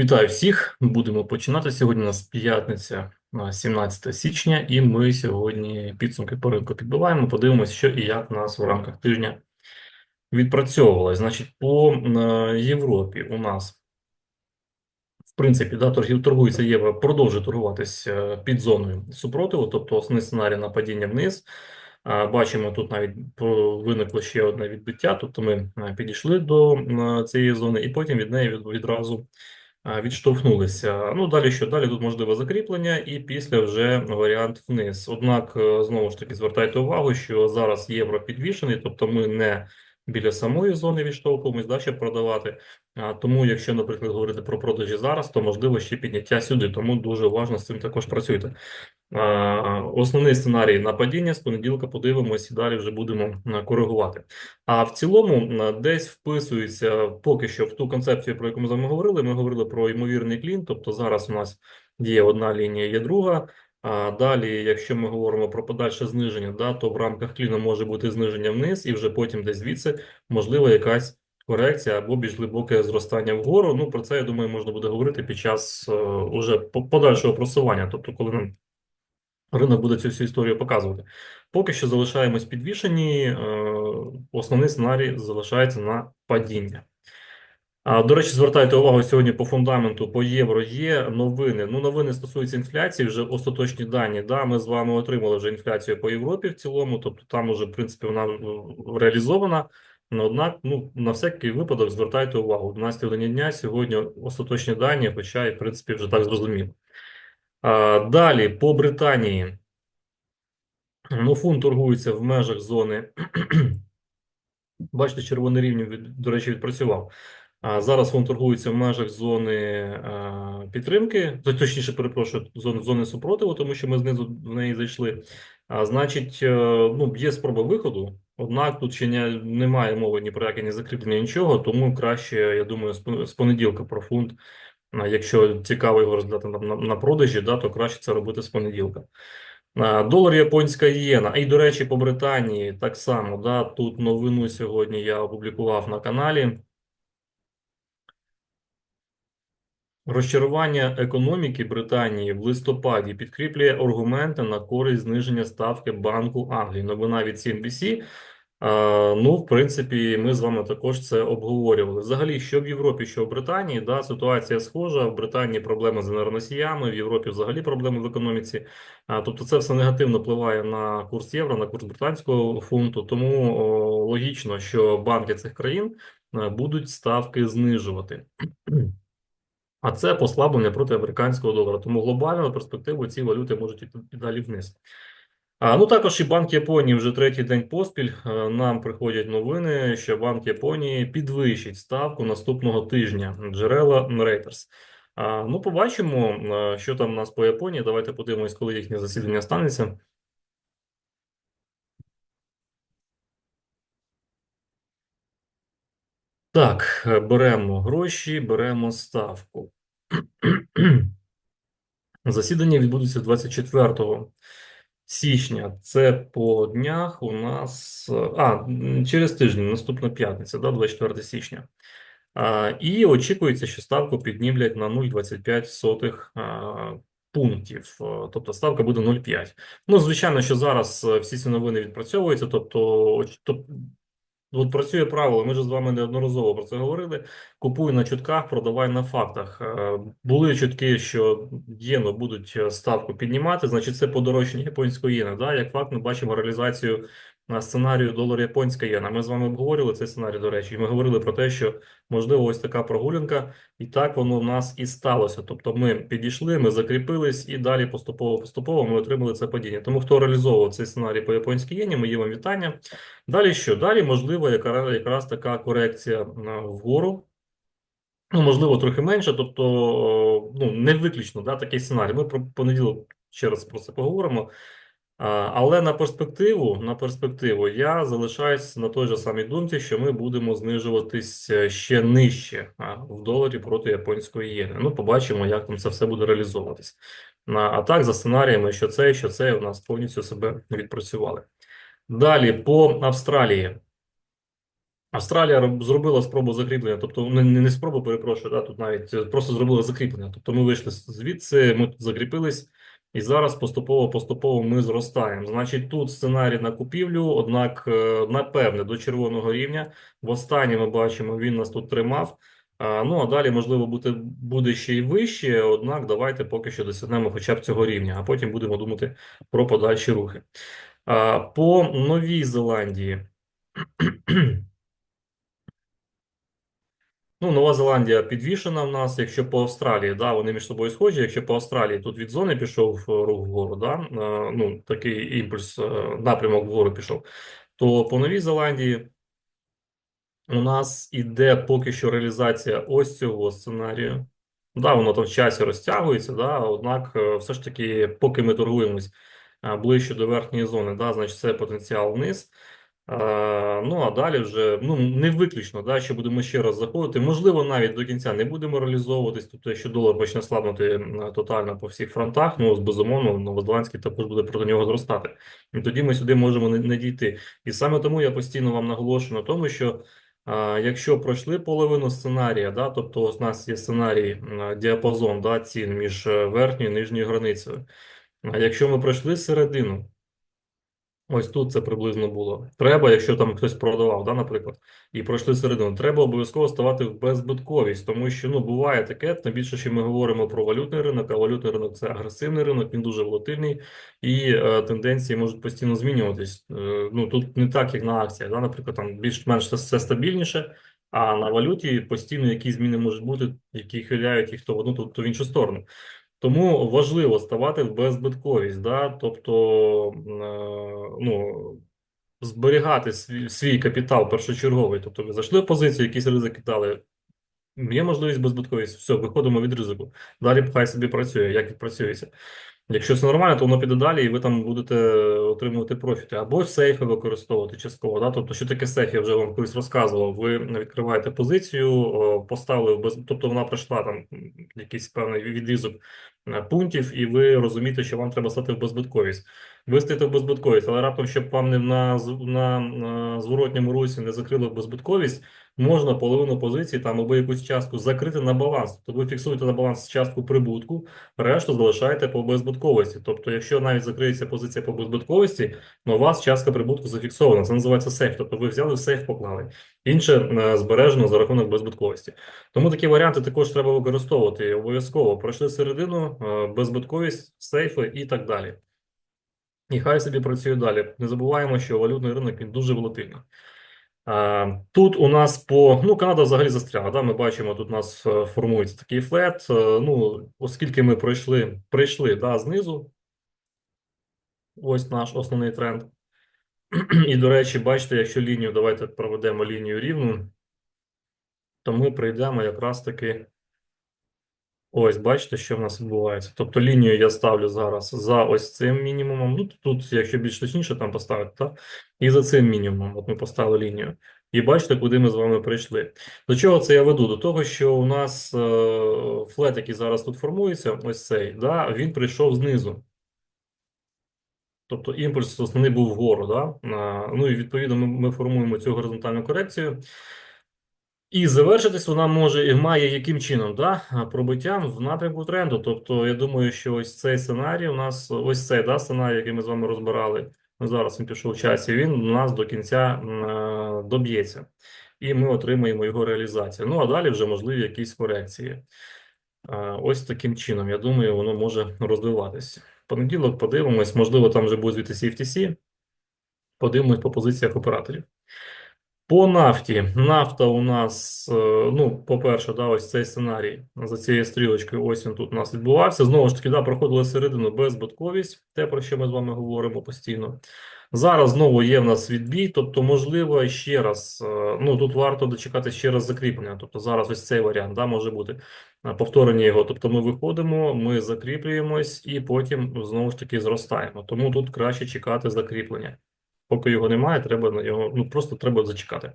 Вітаю всіх. Будемо починати. Сьогодні у нас п'ятниця, 17 січня, і ми сьогодні підсумки по ринку підбиваємо. Подивимося, що і як нас в рамках тижня відпрацьовувалось. Значить, по е, Європі у нас, в принципі, да, торгується євро, продовжує торгуватися під зоною супротиву, тобто основний сценарій на падіння вниз. Бачимо, тут навіть виникло ще одне відбиття, тобто ми е, підійшли до е, цієї зони, і потім від неї відразу відштовхнулися. Ну, далі що? Далі тут можливе закріплення, і після вже варіант вниз. Однак, е, знову ж таки, звертайте увагу, що зараз євро підвішений, тобто ми не біля самої зони відштовхуємось, да, щоб продавати. Тому, якщо, наприклад, говорити про продажі зараз, то можливо ще підняття сюди. Тому дуже уважно з цим також працюйте. Основний сценарій на падіння з понеділка подивимось і далі вже будемо коригувати. А в цілому а, десь вписується поки що в ту концепцію, про яку ми з вами говорили. Ми говорили про ймовірний клін, тобто зараз у нас є одна лінія, є друга. А далі, якщо ми говоримо про подальше зниження, да, то в рамках кліна може бути зниження вниз, і вже потім десь звідси можливо якась корекція або більш глибоке зростання вгору. Ну про це я думаю, можна буде говорити під час е, уже подальшого просування, тобто коли нам Ринок буде цю всю історію показувати. Поки що залишаємось підвішені. е, Основний сценарій залишається на падіння. До речі, звертайте увагу сьогодні по фундаменту по євро є новини. Ну, новини стосуються інфляції, вже остаточні дані. Да, ми з вами отримали вже інфляцію по Європі в цілому, тобто там уже, в принципі, вона реалізована. Ну, Однак, ну, на всякий випадок звертайте увагу. В 12 годині дня сьогодні остаточні дані, хоча і, в принципі, вже так зрозуміло. Далі по Британії. Ну, фунт торгується в межах зони. Бачите, червоний рівень, до речі, відпрацював. Зараз фунт торгується в межах зони підтримки, то- точніше, перепрошую, зони, супротиву, тому що ми знизу в неї зайшли. Значить, е, ну, є спроба виходу, однак тут ще не, немає мови ні про яке ні закріплення, нічого, тому краще, я думаю, з понеділка про фунт. Якщо цікаво його розглядати на, на, на продажі, да, то краще це робити з понеділка. Долар японська ієна. І, до речі, по Британії так само. Да, тут новину сьогодні я опублікував на каналі. Розчарування економіки Британії в листопаді підкріплює аргументи на користь зниження ставки Банку Англії. Новина від CNBC. Ну, в принципі, ми з вами також це обговорювали. Взагалі, що в Європі, що в Британії, да, ситуація схожа. В Британії проблеми з енергоносіями, в Європі взагалі проблеми в економіці. Тобто, це все негативно впливає на курс євро, на курс британського фунту. Тому о, логічно, що банки цих країн е, будуть ставки знижувати. А це послаблення проти американського долара. Тому глобально перспективу ці валюти можуть і далі вниз. А, ну також і Банк Японії вже третій день поспіль. е, Нам приходять новини, що Банк Японії підвищить ставку наступного тижня. Джерела Reuters. А, ну, побачимо, е, що там у нас по Японії. Давайте подивимось, коли їхнє засідання станеться. Так, е, беремо гроші, беремо ставку. Засідання відбудеться 24 січня. Це по днях у нас. А, через тиждень, наступна п'ятниця, да, 24 січня. А, і очікується, що ставку піднімлять на 0,25 а, пунктів. Е, Тобто ставка буде 0,5. Ну, звичайно, що зараз е, всі ці новини відпрацьовуються. Тобто, оч- тоб- От працює правило, ми ж з вами неодноразово про це говорили. Купуй на чутках, продавай на фактах. Е, Були чутки, що єну будуть е, ставку піднімати, значить це подорожчання японської єни. Да? Як факт, ми бачимо реалізацію на сценарію долар японська єна. Ми з вами обговорювали цей сценарій, до речі, і ми говорили про те, що можливо ось така прогулянка, і так воно в нас і сталося. Тобто ми підійшли, ми закріпились, і далі поступово-поступово ми отримали це падіння. Тому хто реалізовував цей сценарій по японській єні, мої вам вітання. Далі що? Далі можливо яка, якраз така корекція вгору. Ну, можливо, трохи менше, тобто, ну, не виключно да, такий сценарій. Ми про понеділок ще раз про це поговоримо. Але на перспективу, на перспективу я залишаюсь на той же самій думці, що ми будемо знижуватись е, ще нижче в доларі проти японської єни. Ну, побачимо, як там це все буде реалізовуватись. А так, за сценаріями, що це, що це у нас повністю себе відпрацювали. Далі по Австралії. Австралія зробила спробу закріплення, тобто не, не не спробу, перепрошую, да, тут навіть е, просто зробила закріплення. Тобто ми вийшли звідси, ми тут закріпились, і зараз поступово-поступово ми зростаємо. Значить, тут сценарій на купівлю, однак, е, напевне, до червоного рівня. Востаннє ми бачимо, він нас тут тримав. А, Ну, а далі, можливо, бути, буде ще й вище, однак давайте поки що досягнемо хоча б цього рівня, а потім будемо думати про подальші рухи. А, По Новій Зеландії. Ну, Нова Зеландія підвішена в нас. Якщо по Австралії, да, вони між собою схожі. Якщо по Австралії тут від зони пішов е, рух вгору, да, е, ну такий імпульс, е, напрямок вгору пішов, то по Новій Зеландії у нас іде поки що реалізація ось цього сценарію. Да, воно там в часі розтягується, да, однак, все ж таки, поки ми торгуємось ближче до верхньої зони, да, значить це потенціал вниз. Е, Ну а далі вже ну не виключно, да, що будемо ще раз заходити. Можливо, навіть до кінця не будемо реалізовуватись. Тобто, якщо долар почне слабнути е, тотально по всіх фронтах, ну безумовно, новозеландський також буде проти нього зростати. І тоді ми сюди можемо не, не дійти. І саме тому я постійно вам наголошую на тому, що. А, Якщо пройшли половину сценарія, да, тобто у нас є сценарій діапазон да, цін між е, верхньою і нижньою границею. А якщо ми пройшли середину, ось тут це приблизно було. Треба, якщо там хтось продавав, да, наприклад, і пройшли середину, треба обов'язково ставати в беззбитковість, тому що ну буває таке, тим більше, що ми говоримо про валютний ринок, а валютний ринок це агресивний ринок, він дуже волатильний, і е, тенденції можуть постійно змінюватись. Е, ну тут не так, як на акціях, да, наприклад, там більш-менш все, стабільніше. А на валюті постійно якісь зміни можуть бути, які хиляють їх то в одну, то в іншу сторону. Тому важливо ставати в беззбитковість, да? тобто е, ну, зберігати свій, свій капітал першочерговий. Тобто ви зайшли в позицію, якісь ризики дали. Є можливість беззбитковість, все, виходимо від ризику. Далі хай собі працює, як відпрацюється. Якщо все нормально, то воно піде далі, і ви там будете отримувати профіти. Або сейфи використовувати частково. Да? Тобто, що таке сейф, я вже вам колись розказував. Ви відкриваєте позицію, поставили без... тобто вона пройшла там якийсь певний відрізок е, пунктів, і ви розумієте, що вам треба стати в беззбитковість. Ви стаєте в беззбитковість, але раптом, щоб вам не на, на, на зворотньому русі не закрили беззбитковість, можна половину позиції там або якусь частку закрити на баланс. Тобто ви фіксуєте на баланс частку прибутку, решту залишаєте по беззбитковості. Тобто, якщо навіть закриється позиція по беззбитковості, но у вас частка прибутку зафіксована. Це називається сейф. Тобто ви взяли сейф, поклали. Інше е, збережено за рахунок беззбитковості. Тому такі варіанти також треба використовувати обов'язково. Пройшли середину, е, беззбитковість, сейфи і так далі. І хай собі працює далі. Не забуваємо, що валютний ринок він дуже волатильний. Тут у нас по ну Канада взагалі застряла. Да? Ми бачимо, тут у нас е, формується такий флет. Е, Ну, оскільки ми пройшли, прийшли да, знизу, ось наш основний тренд. І, до речі, бачите, якщо лінію, давайте проведемо лінію рівну, то ми прийдемо якраз таки. Ось, бачите, що в нас відбувається. Тобто лінію я ставлю зараз за ось цим мінімумом. Ну, тут, якщо більш точніше, там поставити, так? І за цим мінімумом. От ми поставили лінію. І бачите, куди ми з вами прийшли. До чого це я веду? До того, що у нас е, флет, який зараз тут формується, ось цей, да, він прийшов знизу. Тобто імпульс основний був вгору. Да? А, ну і відповідно ми, ми формуємо цю горизонтальну корекцію. І завершитись вона може і має яким чином, да? пробиттям в напрямку тренду. Тобто, я думаю, що ось цей сценарій у нас, ось цей да, сценарій, який ми з вами розбирали. Зараз він пішов в часі, він у нас до кінця м, доб'ється, і ми отримаємо його реалізацію. Ну а далі вже можливі якісь корекції. А, Ось таким чином, я думаю, воно може розвиватись. Понеділок подивимось, можливо, там вже буде звідти CFTC. Подивимось по позиціях операторів. По нафті. Нафта у нас, е, ну, по-перше, да, ось цей сценарій за цією стрілочкою, ось він тут у нас відбувався. Знову ж таки, да, проходили середину беззбитковість, те, про що ми з вами говоримо постійно. Зараз знову є в нас відбій, тобто, можливо, ще раз, е, ну, тут варто дочекати ще раз закріплення. Тобто зараз ось цей варіант, да, може бути е, повторення його. Тобто ми виходимо, ми закріплюємось і потім знову ж таки зростаємо. Тому тут краще чекати закріплення. Поки його немає, треба його, ну просто треба зачекати.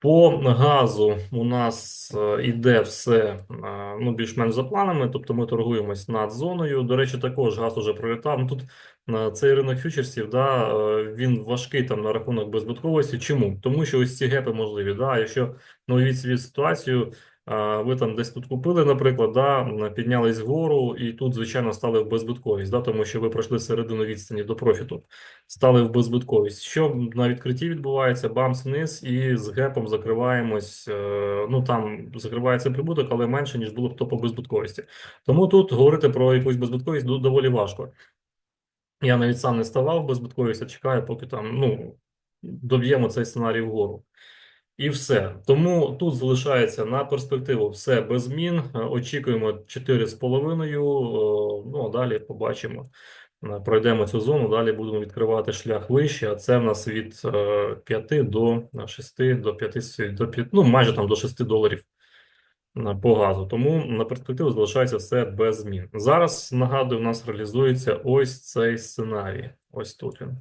По газу у нас е, іде все е, ну, більш-менш за планами, тобто ми торгуємось над зоною. До речі, також газ уже пролітав. Ну, тут е, цей ринок фьючерсів, да, він важкий там на рахунок беззбитковості. Чому? Тому що ось ці гепи можливі. Да, якщо ну, уявіть собі ситуацію, ви там десь тут купили, наприклад, да, піднялись вгору, і тут, звичайно, стали в беззбитковість, да, тому що ви пройшли середину відстані до профіту, стали в беззбитковість. Що на відкритті відбувається? Бамс вниз і з гепом закриваємось. е, Ну там закривається прибуток, але менше ніж було б то по беззбитковості. Тому тут говорити про якусь беззбитковість доволі важко. Я навіть сам не ставав беззбитковість, а чекаю, поки там ну доб'ємо цей сценарій вгору. І все. Тому тут залишається на перспективу все без змін. Е, Очікуємо 4,5. е, Ну а далі побачимо. Е, Пройдемо цю зону, далі будемо відкривати шлях вище, а це в нас від е, 5 до 6 до 5, до 5, ну майже там до 6 доларів е, по газу. Тому на перспективу залишається все без змін. Зараз, нагадую, у нас реалізується ось цей сценарій. Ось тут він.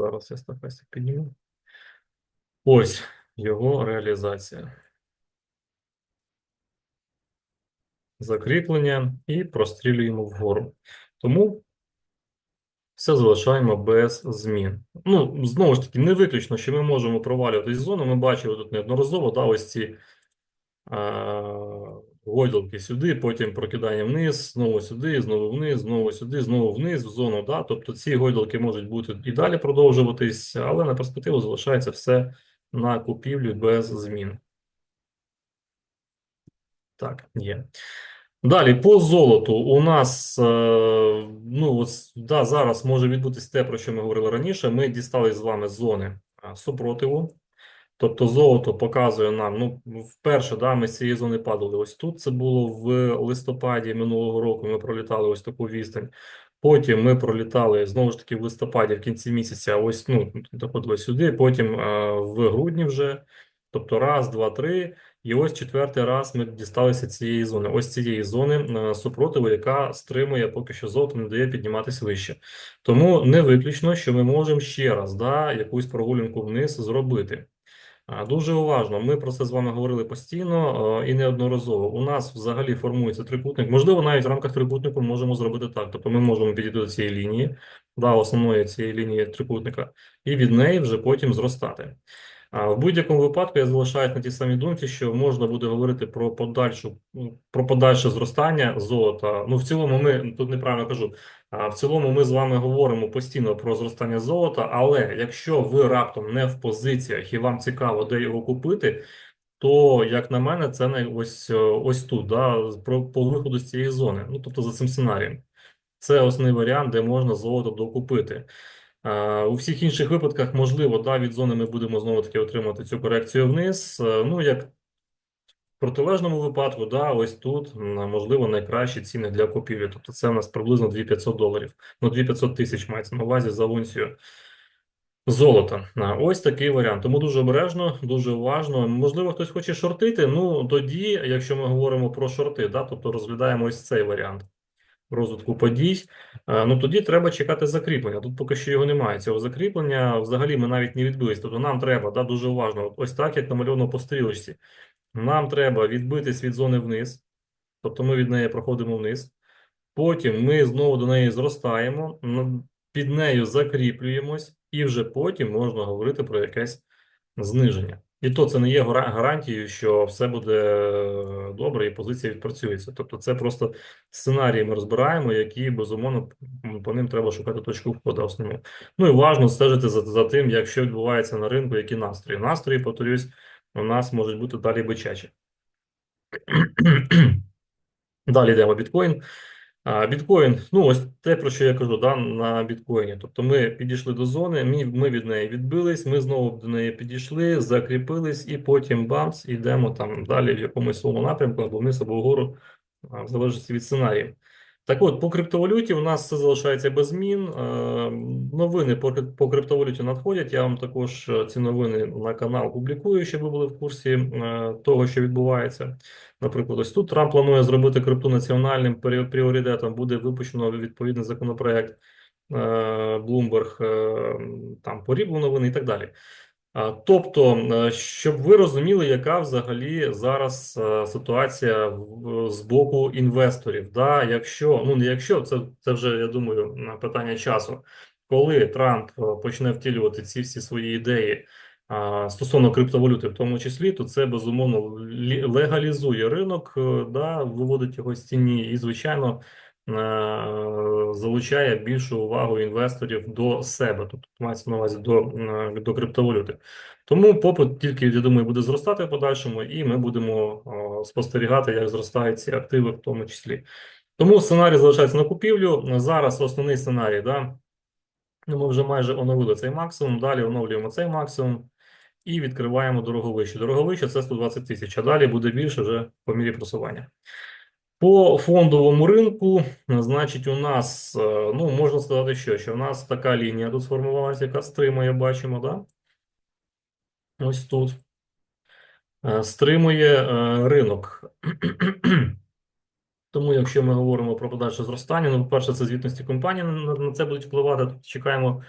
Зараз я стакастик підніму. Ось його реалізація. Закріплення і прострілюємо вгору. Тому все залишаємо без змін. Ну, знову ж таки, не виключно, що ми можемо провалюватись зону. Ми бачили тут неодноразово, да, ось ці гойдалки сюди, потім прокидання вниз, знову сюди, знову вниз, знову сюди, знову вниз, в зону. Да? Тобто ці гойдалки можуть бути і далі продовжуватись, але на перспективу залишається все на купівлю без змін. Так, є. Далі, по золоту у нас, е, ну, ось, да, зараз може відбутися те, про що ми говорили раніше. Ми дістали з вами зони супротиву. Тобто золото показує нам, ну, вперше, да, ми з цієї зони падали. Ось тут це було в листопаді минулого року. Ми пролітали ось таку відстань. Потім ми пролітали знову ж таки в листопаді, в кінці місяця, ось ну, доходили сюди. Потім е, в грудні вже. Тобто раз, два, три. І ось четвертий раз ми дісталися цієї зони. Ось цієї зони е, супротиву, яка стримує поки що золото, не дає підніматися вище. Тому не виключно, що ми можемо ще раз да, якусь прогулянку вниз зробити. Дуже уважно. Ми про це з вами говорили постійно е, і неодноразово. У нас взагалі формується трикутник. Можливо, навіть в рамках трикутнику можемо зробити так. Тобто ми можемо підійти до цієї лінії, да, основної цієї лінії трикутника, і від неї вже потім зростати. А в будь-якому випадку я залишаюсь на тій самій думці, що можна буде говорити про подальшу ну, про подальше зростання золота. Ну в цілому, ми тут неправильно кажу. В цілому, ми з вами говоримо постійно про зростання золота. Але якщо ви раптом не в позиціях і вам цікаво, де його купити, то як на мене, це не ось ось тут, да, по виходу з цієї зони. Ну тобто за цим сценарієм. Це основний варіант, де можна золото докупити. Е, У всіх інших випадках, можливо, да, від зони ми будемо знову таки отримати цю корекцію вниз. Е, Ну, як протилежному випадку, да, ось тут можливо найкращі ціни для купівлі. Тобто це у нас приблизно 2500 доларів. Ну, 2500 тисяч мається на увазі за унцію золота. Ось такий варіант. Тому дуже обережно, дуже уважно. Можливо, хтось хоче шортити. Ну тоді, якщо ми говоримо про шорти, да, тобто розглядаємо ось цей варіант розвитку подій, ну тоді треба чекати закріплення. Тут поки що його немає. Цього закріплення взагалі ми навіть не відбились. Тобто нам треба да, дуже уважно, ось так, як намальовано по стрілочці. Нам треба відбитись від зони вниз, тобто ми від неї проходимо вниз. Потім ми знову до неї зростаємо, під нею закріплюємось, і вже потім можна говорити про якесь зниження. І то це не є гарантією, що все буде е, добре і позиція відпрацюється. Тобто, це просто сценарії ми розбираємо, які безумовно по ним треба шукати точку входу основну. Ну і важно стежити за, за тим, як що відбувається на ринку, які настрої. Настрої, повторюсь, у нас можуть бути далі бичачі. Далі йдемо біткоін. Біткоін, ну ось те, про що я кажу, да, на біткоїні. Тобто ми підійшли до зони, ми, від неї відбились, ми знову до неї підійшли, закріпились, і потім бамс, йдемо там далі в якомусь своєму напрямку, або вниз, або вгору, в залежності від сценарію. Так от, по криптовалюті у нас все залишається без змін. Е, Новини по, криптовалюті надходять. Я вам також е, ці новини на канал публікую, щоб ви були в курсі е, того, що відбувається. Наприклад, ось тут Трамп планує зробити крипту національним пріоритетом. Буде випущено відповідний законопроект. Bloomberg, там порібло новини і так далі. Тобто, е, щоб ви розуміли, яка взагалі зараз е, ситуація з боку інвесторів. Да? Якщо, ну не якщо, це, це вже, я думаю, питання часу. Коли Трамп е, почне втілювати ці всі свої ідеї стосовно криптовалюти, в тому числі, то це безумовно лі- легалізує ринок, да, виводить його з тіні і, звичайно, залучає більшу увагу інвесторів до себе, тобто мається на увазі до, е, до криптовалюти. Тому попит тільки, я думаю, буде зростати в подальшому, і ми будемо е, спостерігати, як зростають ці активи, в тому числі. Тому сценарій залишається на купівлю. Зараз основний сценарій, да, ну, ми вже майже оновили цей максимум, далі оновлюємо цей максимум і відкриваємо дороговище. Дороговище це 120 тисяч, а далі буде більше вже по мірі просування. По фондовому ринку, значить, у нас, е, ну, можна сказати, що, що у нас така лінія тут сформувалася, яка стримує, бачимо, да? Ось тут. Е, Стримує е, ринок. Тому, якщо ми говоримо про подальше зростання, ну, по-перше, це звітності компаній на, це будуть впливати. Тут чекаємо,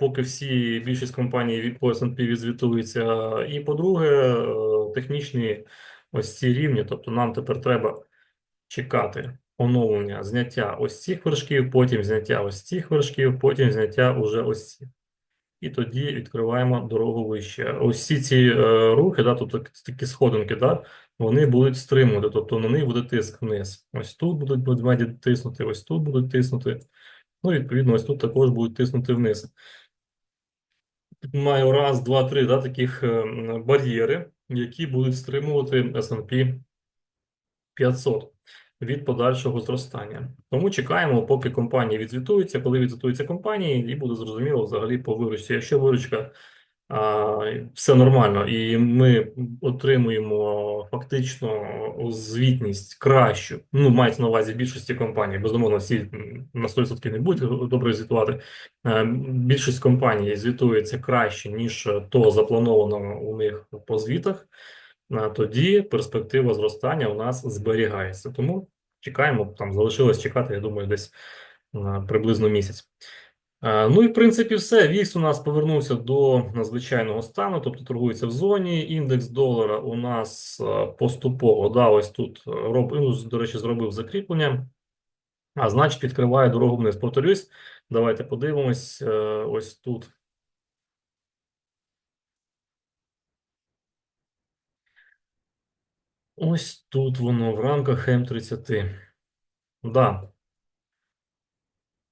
поки всі більшість компаній по S&P відзвітуються. І по-друге, технічні ось ці рівні, тобто нам тепер треба чекати оновлення, зняття ось цих вершків, потім зняття ось цих вершків, потім зняття уже ось цих. І тоді відкриваємо дорогу вище. Ось ці е, рухи, да, тобто такі сходинки, да, вони будуть стримувати, тобто на них буде тиск вниз. Ось тут будуть ведмеді тиснути, ось тут будуть тиснути. Ну, відповідно, ось тут також будуть тиснути вниз. Тут маю раз, два, три да, таких е, бар'єри, які будуть стримувати S&P 500 від подальшого зростання. Тому чекаємо, поки компанії відзвітуються, коли відзвітуються компанії, і буде зрозуміло взагалі по виручці. Якщо виручка а, все нормально, і ми отримуємо фактично звітність кращу, ну мається на увазі більшості компаній, безумовно, всі на 100% не будуть добре звітувати. Е, Більшість компаній звітується краще, ніж то заплановано у них по звітах тоді перспектива зростання у нас зберігається. Тому чекаємо, там залишилось чекати, я думаю, десь приблизно місяць. Ну і в принципі все. Вікс у нас повернувся до надзвичайного стану, тобто торгується в зоні. Індекс долара у нас поступово, да, ось тут роб, ну, до речі, зробив закріплення. А значить, відкриває дорогу вниз. Повторюсь, давайте подивимось. е, Ось тут Ось тут воно в рамках М30. Да.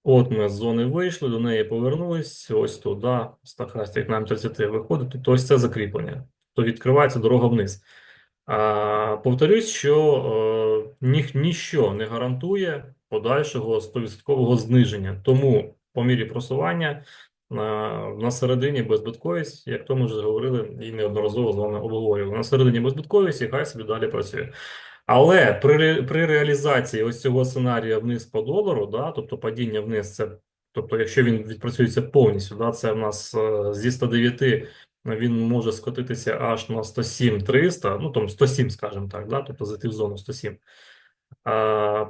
От ми з зони вийшли, до неї повернулись. Ось туди, стахастик на М30 виходить. Тобто ось це закріплення. То відкривається дорога вниз. А, повторюсь, що е, ні, ніщо не гарантує подальшого 100% зниження. Тому по мірі просування на, на середині безбитковість, як то ми вже говорили і неодноразово з вами обговорювали. На середині безбитковість і хай собі далі працює. Але при, при реалізації ось цього сценарія вниз по долару, да, тобто падіння вниз, це, тобто, якщо він відпрацюється повністю, да, це в нас е, зі 109 він може скотитися аж на 107 300, ну там 107, скажімо так, да, тобто зайти в зону 107.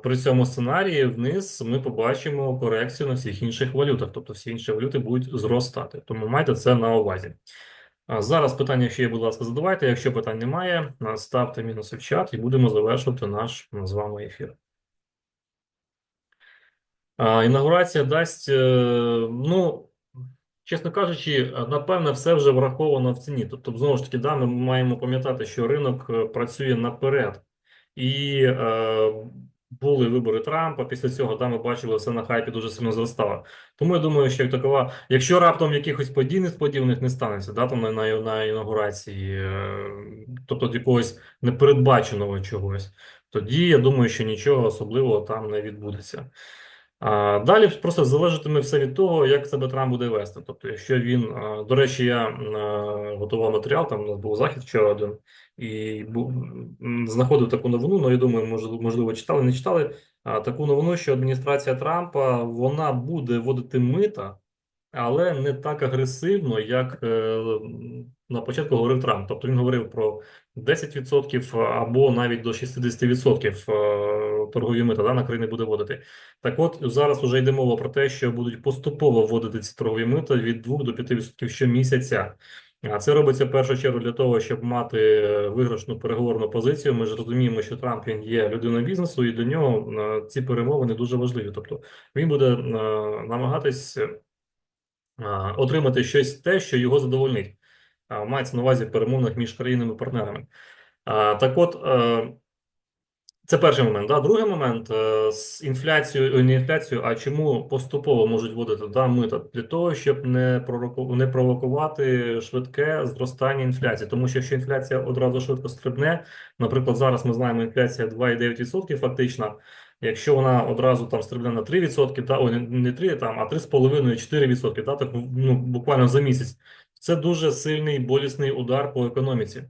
При цьому сценарії вниз ми побачимо корекцію на всіх інших валютах, тобто всі інші валюти будуть зростати. Тому майте це на увазі. Зараз питання, якщо є, будь ласка, задавайте. Якщо питань немає, ставте мінуси в чат і будемо завершувати наш з вами ефір. Інаугурація дасть, е, ну, чесно кажучи, напевне, все вже враховано в ціні. Тобто, знову ж таки, да, ми маємо пам'ятати, що ринок е, працює наперед. І е, були вибори Трампа. Після цього да, ми бачили, все на хайпі дуже сильно зростало. Тому я думаю, що як такова, якщо раптом якихось подій несподіваних не станеться, да, там на, на, на інаугурації, е, тобто якогось непередбаченого чогось, тоді я думаю, що нічого особливого там не відбудеться. А далі просто залежатиме все від того, як себе Трамп буде вести. Тобто, якщо він, до речі, я а, готував матеріал, там у нас був захід вчора один, і знаходив таку новину, ну я думаю, можливо, читали, не читали. таку новину, що адміністрація Трампа вона буде вводити мита, але не так агресивно, як е, на початку говорив Трамп. Тобто він говорив про 10% або навіть до 60% е, торгові мита да, на країни буде вводити. Так от зараз вже йде мова про те, що будуть поступово вводити ці торгові мита від 2 до 5% щомісяця. А це робиться в першу чергу для того, щоб мати е, виграшну переговорну позицію. Ми ж розуміємо, що Трамп він є людиною бізнесу, і для нього е, ці перемовини дуже важливі. Тобто він буде е, намагатись отримати щось те, що його задовольнить. Мається на увазі в перемовинах між країнами-партнерами. Так от, це перший момент. Да? Другий момент е, з інфляцією, е, не інфляцією, а чому поступово можуть вводити да, мита? Для того, щоб не пророку, не провокувати швидке зростання інфляції. Тому що якщо інфляція одразу швидко стрибне, наприклад, зараз ми знаємо, інфляція 2,9% фактично. Якщо вона одразу там стрибне на 3%, та, не, не 3, там, а 3,5-4%, та, так, ну, буквально за місяць, це дуже сильний болісний удар по економіці.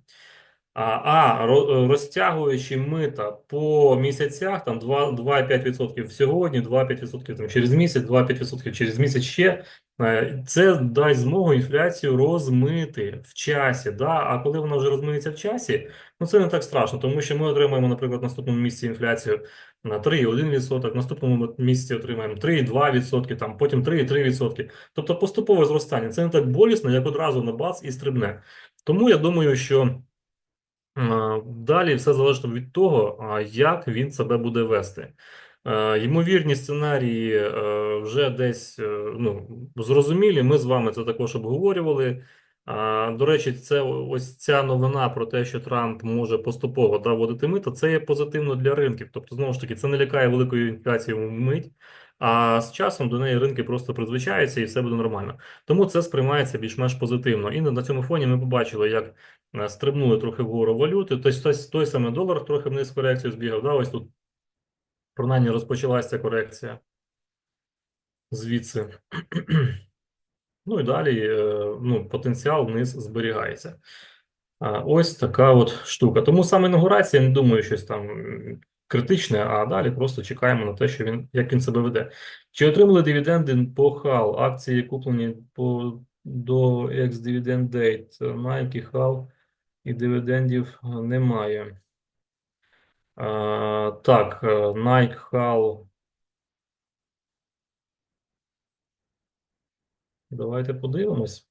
А, а розтягуючи мита по місяцях, там 2, 2,5% сьогодні, 2,5% там через місяць, 2,5% через місяць ще, е, це дасть змогу інфляцію розмити в часі. Да? А коли вона вже розмиється в часі, ну це не так страшно, тому що ми отримаємо, наприклад, в наступному місяці інфляцію на 3,1%, в наступному місяці отримаємо 3,2%, там, потім 3,3%. Тобто поступове зростання. Це не так болісно, як одразу на бац і стрибне. Тому я думаю, що. Е, Далі все залежить від того, як він себе буде вести. Е, Ймовірні сценарії е, вже десь ну, зрозумілі. Ми з вами це також обговорювали. До речі, це ось ця новина про те, що Трамп може поступово да, вводити мито, це є позитивно для ринків. Тобто, знову ж таки, це не лякає великою інфляцією вмить, а з часом до неї ринки просто призвичаються і все буде нормально. Тому це сприймається більш-менш позитивно. І на цьому фоні ми побачили, як е, стрибнули трохи вгору валюти. Тобто той, самий долар трохи вниз корекцію збігав. Да? Ось тут принаймні розпочалася корекція звідси. Ну і далі е, ну, потенціал вниз зберігається. Ось така от штука. Тому саме інаугурація, не думаю, щось там критичне, а далі просто чекаємо на те, що він, як він себе веде. Чи отримали дивіденди по HAL? Акції куплені по, до ex-dividend date. Nike, HAL і дивідендів немає. А, так, е, Nike, HAL. Давайте подивимось.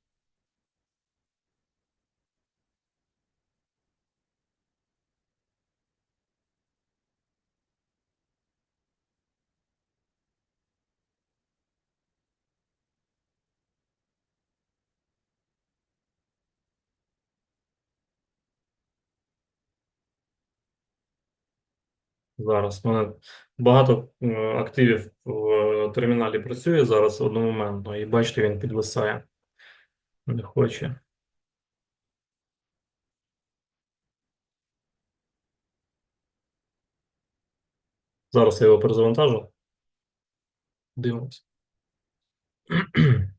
Зараз у мене багато е, активів в е, терміналі працює зараз одномоментно, і бачите, він підвисає. Не хоче. Зараз я його перезавантажу. Дивимось.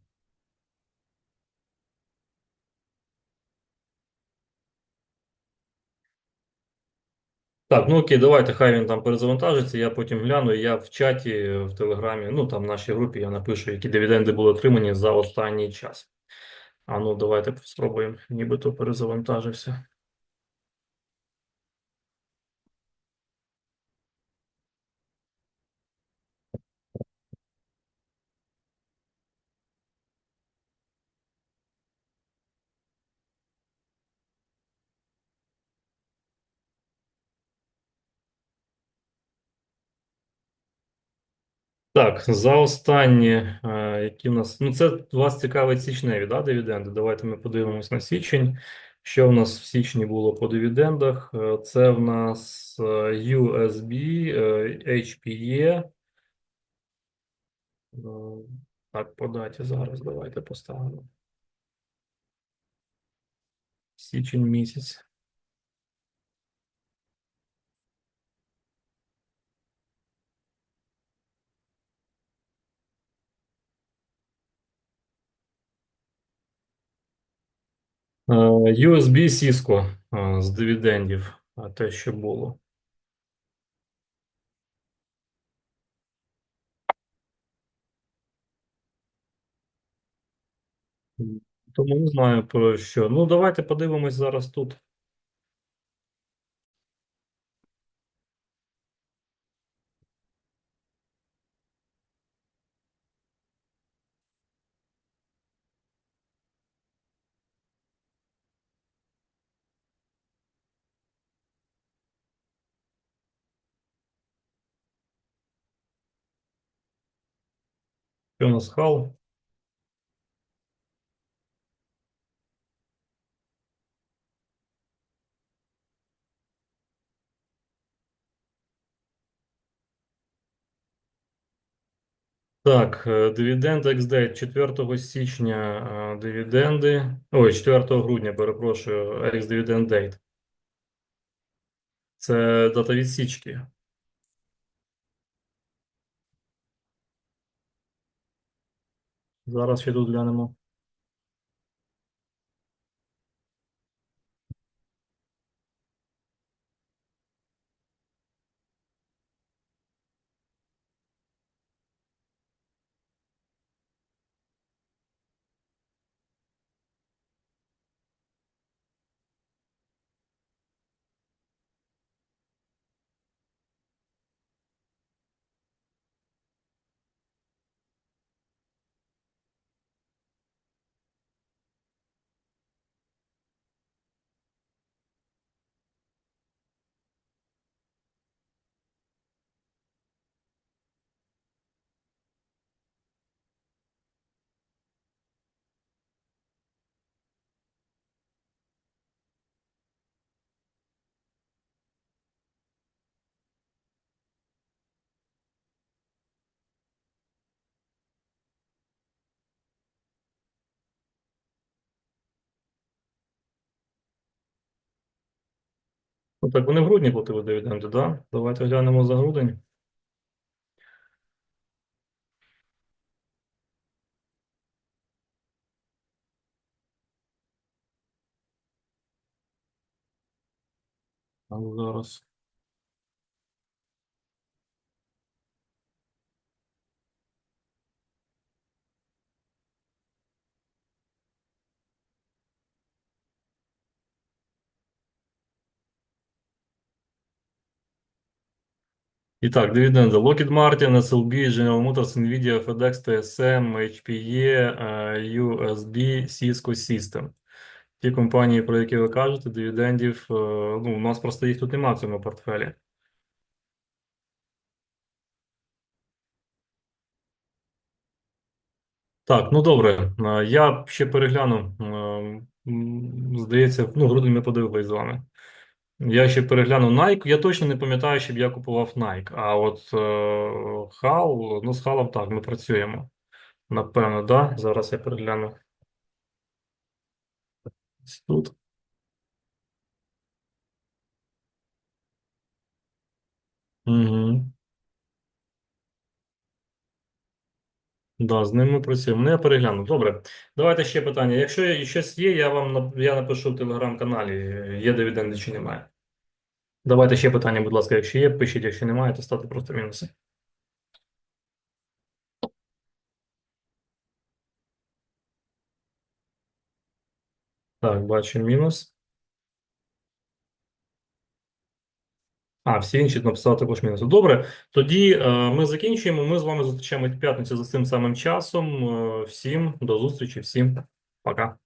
Так, ну окей, давайте, хай він там перезавантажиться, я потім гляну, я в чаті, в Телеграмі, ну там в нашій групі я напишу, які дивіденди були отримані за останній час. А ну, давайте спробуємо, нібито перезавантажився. Так, за останні, е, які в нас. Ну, це вас цікавить січневі, да, дивіденди. Давайте ми подивимось на січень. Що в нас в січні було по дивідендах? Е, Це в нас USB, е, HPE. Так, по даті зараз давайте поставимо. Січень місяць. Е, USB Cisco е, з дивідендів, а те, що було. Тому не знаю про що. Ну, давайте подивимось зараз тут. Що у нас хал? Так, е, дивіденд XD 4 січня е, дивіденди. Ой, 4 грудня, перепрошую, ex-dividend date. Це дата відсічки. Зараз ще тут глянемо. Ну так, вони в грудні платили дивіденди? Да? Давайте глянемо за грудень. А зараз. І так, дивіденди. Lockheed Martin, SLB, General Motors, Nvidia, FedEx, TSM, HPE, е, USB, Cisco System. Ті компанії, про які ви кажете, дивідендів, е, ну, у нас просто їх тут немає в цьому портфелі. Так, ну добре. Е, Я ще перегляну. Здається, ну, грудень ми подивились з вами. Я ще перегляну Nike. Я точно не пам'ятаю, щоб я купував Nike. А от е, Хал, ну з халом так, ми працюємо. Напевно, да. Зараз я перегляну. Тут. Угу. Да, з ними працюємо. Ну, я перегляну. Добре. Давайте ще питання. Якщо щось є, я вам я напишу в телеграм-каналі, є дивіденди чи немає. Давайте ще питання, будь ласка, якщо є, пишіть, якщо немає, то ставте просто мінуси. Так, бачу мінус. А, всі інші написали також мінуси. Добре, тоді е, ми закінчуємо. Ми з вами зустрічаємось п'ятницю за цим самим часом. Е, всім до зустрічі, всім пока.